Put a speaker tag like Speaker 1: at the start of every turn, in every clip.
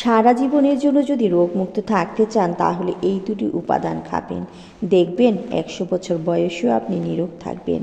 Speaker 1: সারা জীবনের জন্য যদি রোগমুক্ত থাকতে চান, তাহলে এই দুটি উপাদান খাবেন। দেখবেন একশো বছর বয়সেও আপনি নিরোগ থাকবেন।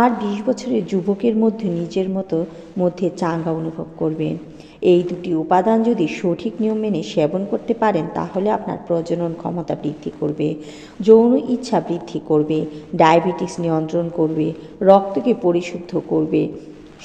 Speaker 1: আর বিশ বছরের যুবকের মধ্যে নিজের মতো, মধ্যে চাঙ্গা অনুভব করবেন। এই দুটি উপাদান যদি সঠিক নিয়ম মেনে সেবন করতে পারেন, তাহলে আপনার প্রজনন ক্ষমতা বৃদ্ধি করবে, যৌন ইচ্ছা বৃদ্ধি করবে, ডায়াবেটিস নিয়ন্ত্রণ করবে, রক্তকে পরিশুদ্ধ করবে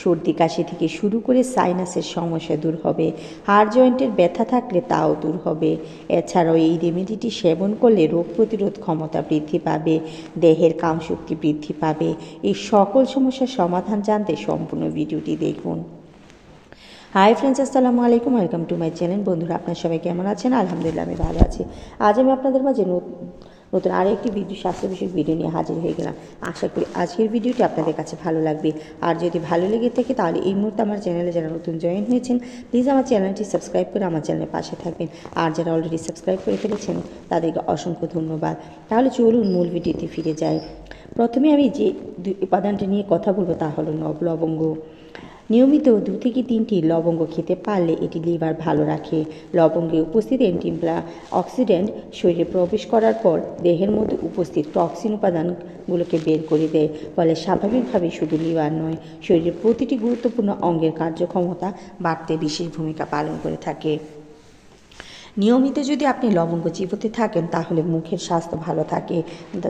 Speaker 1: সর্দি কাশি থেকে শুরু করে সাইনাসের সমস্যা দূর হবে। হাড় জয়েন্টের ব্যথা থাকলে তাও দূর হবে। এছাড়াও এই রেমেডিটি সেবন করলে রোগ প্রতিরোধ ক্ষমতা বৃদ্ধি পাবে, দেহের কামশক্তি বৃদ্ধি পাবে। এই সকল সমস্যার সমাধান জানতে সম্পূর্ণ ভিডিওটি দেখুন। হাই ফ্রেন্ডস আসসালামু আলাইকুম ওয়েলকাম টু মাই চ্যানেল বন্ধুরা, আপনার সবাই কেমন আছেন? আলহামদুলিল্লাহ, আমি ভালো আছি। আজ আমি আপনাদের মাঝে নতুন আরও একটি ভিডিও, স্বাস্থ্য বিষয়ক ভিডিও নিয়ে হাজির হয়ে গেলাম। আশা করি আজকের ভিডিওটি আপনাদের কাছে ভালো লাগবে। আর যদি ভালো লেগে থাকে, তাহলে এই মুহূর্তে আমার চ্যানেলে যারা নতুন জয়েন হয়েছেন প্লিজ আমার চ্যানেলটি সাবস্ক্রাইব করে আমার চ্যানেলের পাশে থাকবেন। আর যারা অলরেডি সাবস্ক্রাইব করে ফেলেছেন, তাদেরকে অসংখ্য ধন্যবাদ। তাহলে চলুন মূল ভিডিওতে ফিরে যাই। প্রথমে আমি যে উপাদানটি নিয়ে কথা বলব, তা হলো নব লবঙ্গ নিয়মিত দু থেকে তিনটি লবঙ্গ খেতে পারলে এটি লিভার ভালো রাখে। লবঙ্গে উপস্থিত অ্যান্টিপ্লা অক্সিডেন্ট শরীরে প্রবেশ করার পর দেহের মধ্যে উপস্থিত টক্সিন উপাদানগুলোকে বের করে দেয়, ফলে স্বাভাবিকভাবে শুধু লিভার নয়, শরীরের প্রতিটি গুরুত্বপূর্ণ অঙ্গের কার্যক্ষমতা বাড়তে বিশেষ ভূমিকা পালন করে থাকে। নিয়মিত যদি আপনি লবঙ্গ চিবোতে থাকেন, তাহলে মুখের স্বাস্থ্য ভালো থাকে।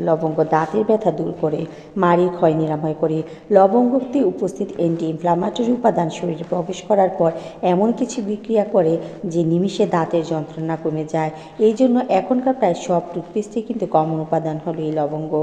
Speaker 1: লবঙ্গ দাঁতের ব্যথা দূর করে, মাড়ির ক্ষয় নিরাময় করে। লবঙ্গতে উপস্থিত অ্যান্টি ইনফ্লামেটরি উপাদান শরীরে প্রবেশ করার পর এমন কিছু বিক্রিয়া করে যে নিমিষে দাঁতের যন্ত্রণা কমে যায়। এই জন্য এখনকার প্রায় সব টুথপেস্টে কিন্তু কমন উপাদান হলো এই লবঙ্গ।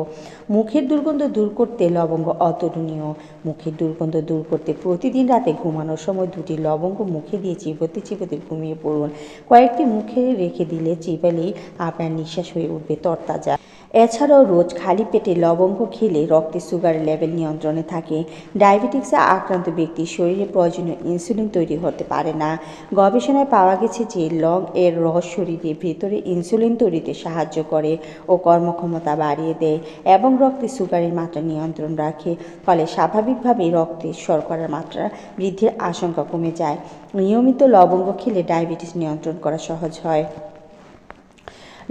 Speaker 1: মুখের দুর্গন্ধ দূর করতে লবঙ্গ অতুলনীয়। মুখের দুর্গন্ধ দূর করতে প্রতিদিন রাতে ঘুমানোর সময় দুটি লবঙ্গ মুখে দিয়ে চিবোতে চিবোতে ঘুমিয়ে পড়ুন। কয়েকটি মুখ মুখে রেখে দিলে চিবালেই আপনার নিঃশ্বাস হয়ে উঠবে তরতাজা। এছাড়াও রোজ খালি পেটে লবঙ্গ খেলে রক্তে সুগার লেভেল নিয়ন্ত্রণে থাকে। ডায়াবেটিক্সে আক্রান্ত ব্যক্তির শরীরে প্রয়োজনীয় ইনসুলিন তৈরি হতে পারে না। গবেষণায় পাওয়া গেছে যে লং এর রস শরীরে ভেতরে ইনসুলিন তৈরিতে সাহায্য করে ও কর্মক্ষমতা বাড়িয়ে দেয় এবং রক্তে সুগারের মাত্রা নিয়ন্ত্রণ রাখে। ফলে স্বাভাবিকভাবেই রক্তে শর্করার মাত্রা বৃদ্ধির আশঙ্কা কমে যায়। নিয়মিত লবঙ্গ খেলে ডায়াবেটিস নিয়ন্ত্রণ করা সহজ হয়।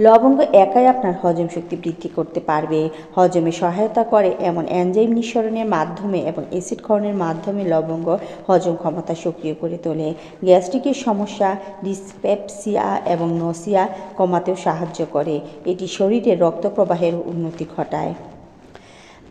Speaker 1: লবঙ্গ একাই আপনার হজম শক্তি বৃদ্ধি করতে পারবে। হজমে সহায়তা করে এমন অ্যানজাইম নিঃসরণের মাধ্যমে এবং অ্যাসিড ক্ষরণের মাধ্যমে লবঙ্গ হজম ক্ষমতা সক্রিয় করে তোলে। গ্যাস্ট্রিকের সমস্যা ডিসপেপসিয়া এবং নসিয়া কমাতেও সাহায্য করে। এটি শরীরে রক্ত প্রবাহের উন্নতি ঘটায়।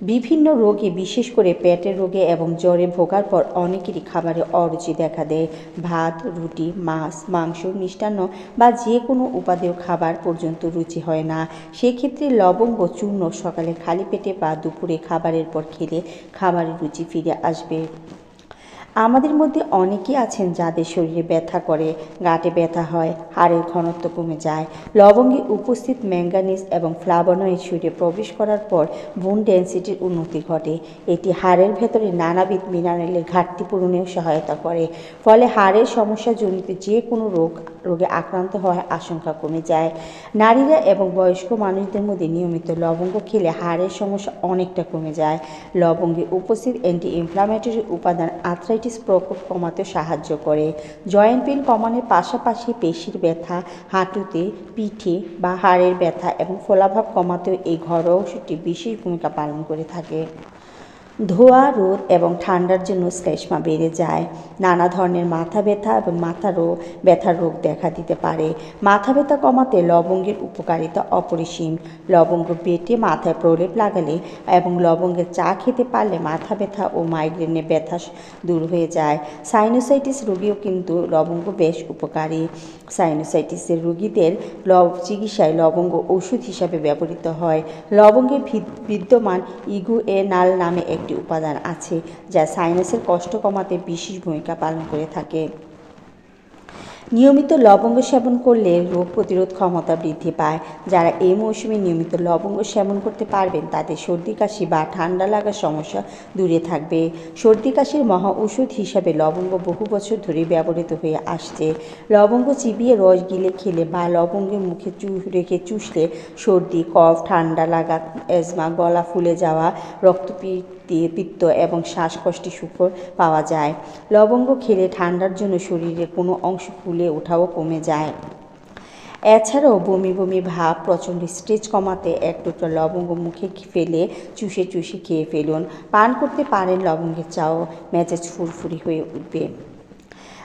Speaker 1: বিভিন্ন রোগে, বিশেষ করে পেটের রোগে এবং জ্বরে ভোগার পর অনেকেরই খাবারে অরুচি দেখা দেয়। ভাত, রুটি, মাছ, মাংস মিষ্টান্ন বা যে কোনো উপাদেয় খাবার পর্যন্ত রুচি হয় না। সেক্ষেত্রে লবঙ্গ, চূর্ণ সকালে খালি পেটে বা দুপুরে খাবারের পর খেলে খাবারের রুচি ফিরে আসবে। আমাদের মধ্যে অনেকেই আছেন যাদের শরীরে ব্যথা করে, গাটে ব্যথা হয়, হাড়ের ঘনত্ব কমে যায়। লবঙ্গে উপস্থিত ম্যাঙ্গানিজ এবং ফ্লাভোনয়েড শরীরে প্রবেশ করার পর বোন ডেন্সিটির উন্নতি ঘটে। এটি হাড়ের ভেতরে নানাবিধ মিনারেলের ঘাটতি পূরণেও সহায়তা করে। ফলে হাড়ের সমস্যাজনিত যে কোনো রোগ রোগে আক্রান্ত হওয়ার আশঙ্কা কমে যায়। নারীরা এবং বয়স্ক মানুষদের মধ্যে নিয়মিত লবঙ্গ খেলে হাড়ের সমস্যা অনেকটা কমে যায়। লবঙ্গে উপস্থিত অ্যান্টি ইনফ্লামেটরি উপাদান আর্থ্রাইটিস প্রকোপ কমাতে সাহায্য করে। জয়েন্ট পেন কমানোর পাশাপাশি পেশির ব্যথা, হাঁটুতে পিঠে বা হাড়ের ব্যথা এবং ফোলাভাব কমাতেও এই ঘরোয়া ওষুধটি বিশেষ ভূমিকা পালন করে থাকে। ধোয়া, রোদ এবং ঠান্ডার জন্য শ্লেষ্মা বেড়ে যায়। নানা ধরনের মাথা ব্যথা এবং মাথা রোগ ব্যথার রোগ দেখা দিতে পারে। মাথা ব্যথা কমাতে লবঙ্গের উপকারিতা অপরিসীম। লবঙ্গ বেটে মাথায় প্রলেপ লাগালে এবং লবঙ্গের চা খেতে পারলে মাথা ব্যথা ও মাইগ্রেনের ব্যথা দূর হয়ে যায়। সাইনোসাইটিস রোগীও কিন্তু লবঙ্গ বেশ উপকারী। সাইনোসাইটিসের রোগীদের লব চিকিৎসায় লবঙ্গ ওষুধ হিসাবে ব্যবহৃত হয়। লবঙ্গে বিদ্যমান ইগুএনাল নামে একটি একটি উপাদান আছে যা সাইনাসের কষ্ট কমাতে বিশেষ ভূমিকা পালন করে থাকে। নিয়মিত লবঙ্গ সেবন করলে রোগ প্রতিরোধ ক্ষমতা বৃদ্ধি পায়। যারা এই মৌসুমে নিয়মিত লবঙ্গ সেবন করতে পারবেন, তাদের সর্দি, কাশি বা ঠান্ডা লাগার সমস্যা দূরে থাকবে। সর্দি, কাশির মহা ওষুধ হিসাবে লবঙ্গ বহু বছর ধরে ব্যবহৃত হয়ে আসছে। লবঙ্গ চিবিয়ে রস গিলে খেলে বা লবঙ্গের মুখে চু, রেখে চুষলে সর্দি, কফ, ঠান্ডা লাগা অ্যাজমা গলা ফুলে যাওয়া রক্তপিট পিত্তি- পিত্ত এবং শ্বাসকষ্টে সুফল পাওয়া যায়। লবঙ্গ খেলে ঠান্ডার জন্য শরীরের কোনো অংশ ফুলে ওঠাও কমে যায়। এছাড়াও বমি বমি ভাব, প্রচণ্ড স্ট্রেচ কমাতে এক টুকরো লবঙ্গ মুখে ফেলে চুষে চুষে খেয়ে ফেলুন। পান করতে পারেন লবঙ্গের চাও, মেজাজ ফুরফুরি হয়ে উঠবে।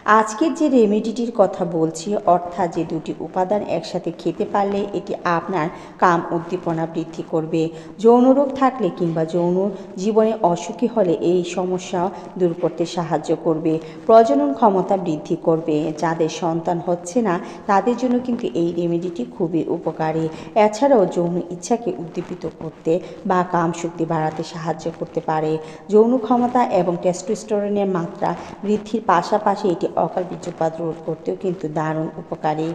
Speaker 1: আজকের যে রেমেডিটির কথা বলছি, অর্থাৎ যে দুটি উপাদান একসাথে খেতে পারলে এটি আপনার কাম উদ্দীপনা বৃদ্ধি করবে। যৌন রোগ থাকলে কিংবা যৌন জীবনে অসুখী হলে এই সমস্যা দূর করতে সাহায্য করবে। প্রজনন ক্ষমতা বৃদ্ধি করবে। যাদের সন্তান হচ্ছে না, তাদের জন্য কিন্তু এই রেমেডিটি খুবই উপকারী। এছাড়াও যৌন ইচ্ছাকে উদ্দীপিত করতে বা কাম শক্তি বাড়াতে সাহায্য করতে পারে। যৌন ক্ষমতা এবং টেস্টোস্টেরনের মাত্রা বৃদ্ধির পাশাপাশি এটি অকাল বীর্যপাত রোধ করতেও কিন্তু দারুণ উপকারী।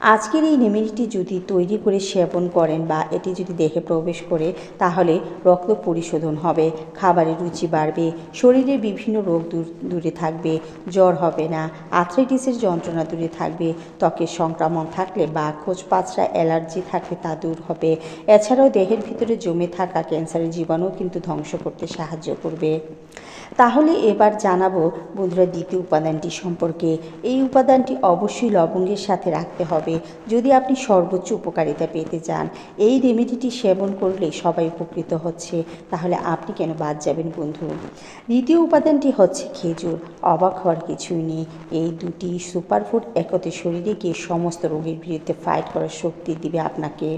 Speaker 1: আজকের এই রেমেডিটি যদি তৈরি করে সেবন করেন বা এটি যদি দেহে প্রবেশ করে, তাহলে রক্ত পরিশোধন হবে, খাবারের রুচি বাড়বে শরীরের বিভিন্ন রোগ দূর থাকবে, জ্বর হবে না, আর্থ্রাইটিসের যন্ত্রণা দূরে থাকবে ত্বকের সংক্রমণ থাকলে বা খোঁজপাচড়া অ্যালার্জি থাকলে তা দূর হবে। এছাড়াও দেহের ভিতরে জমে থাকা ক্যান্সারের জীবাণু কিন্তু ধ্বংস করতে সাহায্য করবে। তাহলে এবার জানাব বন্ধুরা দ্বিতীয় উপাদানটি সম্পর্কে। এই উপাদানটি অবশ্যই লবঙ্গের সাথে রাখতে হবে। যদি আপনি সর্বোচ্চ উপকারিতা পেতে চান, এই রেমেডিটি সেবন করলে সবাই উপকৃত হচ্ছে। তাহলে আপনি কেন বাদ যাবেন বন্ধু? দ্বিতীয় উপাদানটি হচ্ছে খেজুর। অবাক হওয়ার কিছুই নেই। এই দুটি সুপারফুড একতে শরীরে গিয়ে সমস্ত রোগের বিরুদ্ধে ফাইট করার শক্তি দিবে আপনাকে।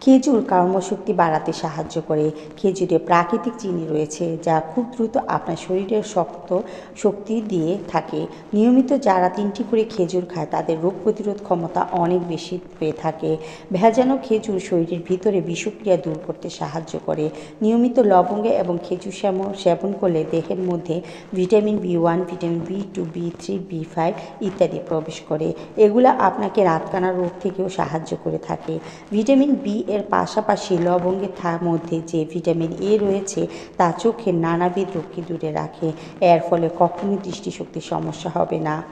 Speaker 1: খেজুর কর্মশক্তি বাড়াতে সাহায্য করে। খেজুরে প্রাকৃতিক চিনি রয়েছে যা খুব দ্রুত আপনার শরীরের শক্ত শক্তি দিয়ে থাকে। নিয়মিত যারা তিনটি করে খেজুর খায়, তাদের রোগ প্রতিরোধ ক্ষমতা অনেক বেশি পেয়ে থাকে। ভেজানো খেজুর শরীরের ভিতরে বিষক্রিয়া দূর করতে সাহায্য করে। নিয়মিত লবঙ্গে এবং খেজুর সেবন করলে দেহের মধ্যে vitamin B one, vitamin B two, B three, B five ইত্যাদি প্রবেশ করে। এগুলো আপনাকে রাতকানা রোগ থেকেও সাহায্য করে থাকে। ভিটামিন বি এর পাশাপাশি লবঙ্গের থা, মধ্যে যে ভিটামিন এ রয়েছে তা চোখের নানাবিধ রোগকে দূরে রাখে। এর ফলে কখনোই দৃষ্টিশক্তির সমস্যা হবে না।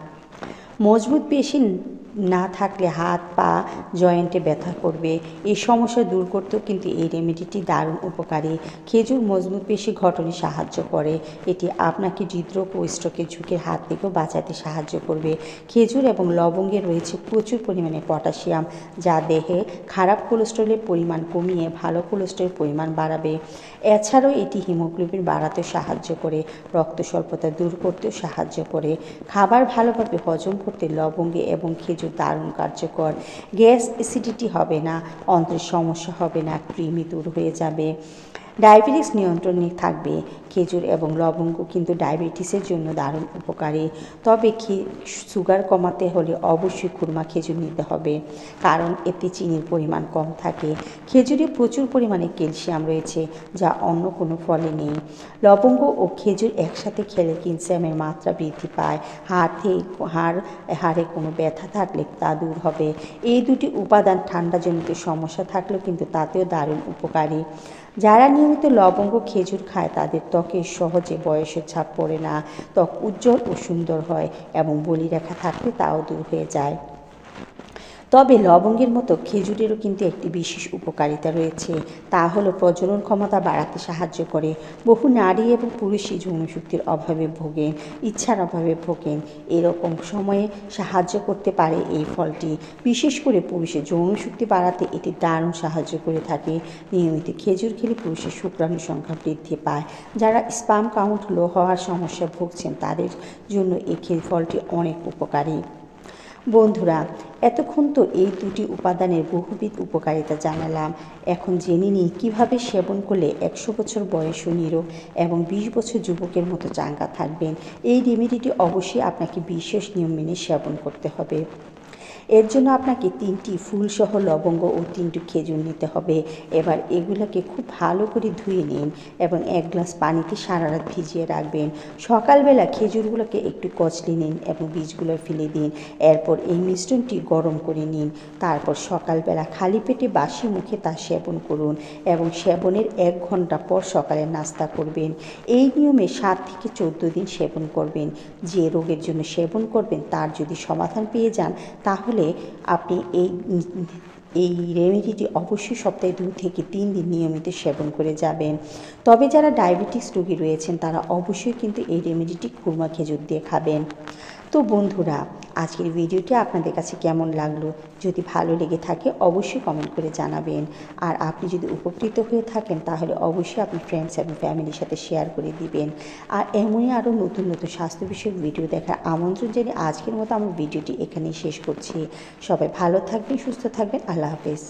Speaker 1: মজবুত পেশি না থাকলে হাত, পা, জয়েন্টে ব্যথা করবে। এই সমস্যা দূর করতেও কিন্তু এই রেমেডিটি দারুণ উপকারী। খেজুর মজবুত পেশি গঠনে সাহায্য করে। এটি আপনাকে হৃদরোগ ও স্ট্রোকের ঝুঁকির হাত থেকেও বাঁচাতে সাহায্য করবে। খেজুর এবং লবঙ্গে রয়েছে প্রচুর পরিমাণে পটাশিয়াম, যা দেহে খারাপ কোলেস্ট্রলের পরিমাণ কমিয়ে ভালো কোলেস্ট্রলের পরিমাণ বাড়াবে। এছাড়াও এটি হিমোগ্লোবিন বাড়াতে সাহায্য করে রক্ত স্বল্পতা দূর করতেও সাহায্য করে। খাবার ভালোভাবে হজম করতে লবঙ্গে এবং খেজুর দারুণ কার্যকর। গ্যাস অ্যাসিডিটি হবে না অন্ত্রের সমস্যা হবে না কৃমি দূর হয়ে যাবে। ডায়াবেটিস নিয়ন্ত্রণে থাকবে। খেজুর এবং লবঙ্গ কিন্তু ডায়াবেটিসের জন্য দারুণ উপকারী। তবে সুগার কমাতে হলে অবশ্যই খুরমা খেজুর নিতে হবে, কারণ এতে চিনির পরিমাণ কম থাকে। খেজুরে প্রচুর পরিমাণে ক্যালসিয়াম রয়েছে, যা অন্য কোনো ফলে নেই। লবঙ্গ ও খেজুর একসাথে খেলে ক্যালসিয়ামের মাত্রা বৃদ্ধি পায়। হাতে হাড় হাড়ে কোনো ব্যথা থাকলে তা দূর হবে। এই দুটি উপাদান ঠান্ডাজনিত সমস্যা থাকলেও কিন্তু তাতেও দারুণ উপকারী। যারা নিয়মিত লবঙ্গ, খেজুর খায়, তাদের ত্বকে সহজে বয়সের ছাপ পড়ে না। ত্বক উজ্জ্বল ও সুন্দর হয় এবং বলিরেখা থাকলে তাও দূর হয়ে যায়। তবে লবঙ্গের মতো খেজুরেরও কিন্তু একটি বিশেষ উপকারিতা রয়েছে। তা হলো প্রজনন ক্ষমতা বাড়াতে সাহায্য করে। বহু নারী এবং পুরুষই যৌনশক্তির অভাবে ভোগেন ইচ্ছার অভাবে ভোগেন। এরকম সময়ে সাহায্য করতে পারে এই ফলটি। বিশেষ করে পুরুষের যৌনশক্তি বাড়াতে এটি দারুণ সাহায্য করে থাকে। নিয়মিত খেজুর খেলে পুরুষের শুক্রাণু সংখ্যা বৃদ্ধি পায়। যারা স্পাম কাউন্ট লো হওয়ার সমস্যা ভুগছেন তাদের জন্য এই ফলটি অনেক উপকারী। বন্ধুরা, এতক্ষণ তো এই দুটি উপাদানের বহুবিধ উপকারিতা জানালাম। এখন জেনে নিই কীভাবে সেবন করলে একশো বছর বয়স নিরোগ এবং বিশ বছর যুবকের মতো চাঙ্গা থাকবেন। এই রেমেডিটি অবশ্যই আপনাকে বিশেষ নিয়ম মেনে সেবন করতে হবে। এর জন্য আপনাকে তিনটি ফুলসহ লবঙ্গ ও তিনটি খেজুর নিতে হবে। এবার এগুলোকে খুব ভালো করে ধুয়ে নিন এবং এক গ্লাস পানিতে সারা রাত ভিজিয়ে রাখবেন। সকালবেলা খেজুরগুলোকে একটু কচলে নিন এবং বীজগুলো ফেলে দিন। এরপর এই মিশ্রণটি গরম করে নিন। তারপর সকালবেলা খালি পেটে বাসি মুখে তা সেবন করুন এবং সেবনের এক ঘণ্টা পর সকালে নাস্তা করবেন। এই নিয়মে সাত থেকে চোদ্দ দিন সেবন করবেন। যে রোগের জন্য সেবন করবেন তার যদি সমাধান পেয়ে যান তাহলে আপনি এই এই রেমেডিটি অবশ্যই সপ্তাহে দু থেকে তিন দিন নিয়মিত সেবন করে যাবেন। তবে যারা ডায়াবেটিস রোগী রয়েছেন, তারা অবশ্যই কিন্তু এই রেমেডিটি খুরমা খেজুর দিয়ে খাবেন। তো বন্ধুরা, আজকের ভিডিওটি আপনাদের কাছে কেমন লাগল? যদি ভালো লেগে থাকে, অবশ্যই কমেন্ট করে জানাবেন। আর আপনি যদি উপকৃত হয়ে থাকেন, তাহলে অবশ্যই আপনি ফ্রেন্ডস এবং ফ্যামিলির সাথে শেয়ার করে দিবেন। আর এমনই আরও নতুন নতুন স্বাস্থ্য বিষয়ক ভিডিও দেখার আমন্ত্রণ জানিয়ে আজকের মতো আমার ভিডিওটি এখানেই শেষ করছি। সবাই ভালো থাকবেন, সুস্থ থাকবেন। আল্লাহ হাফেজ।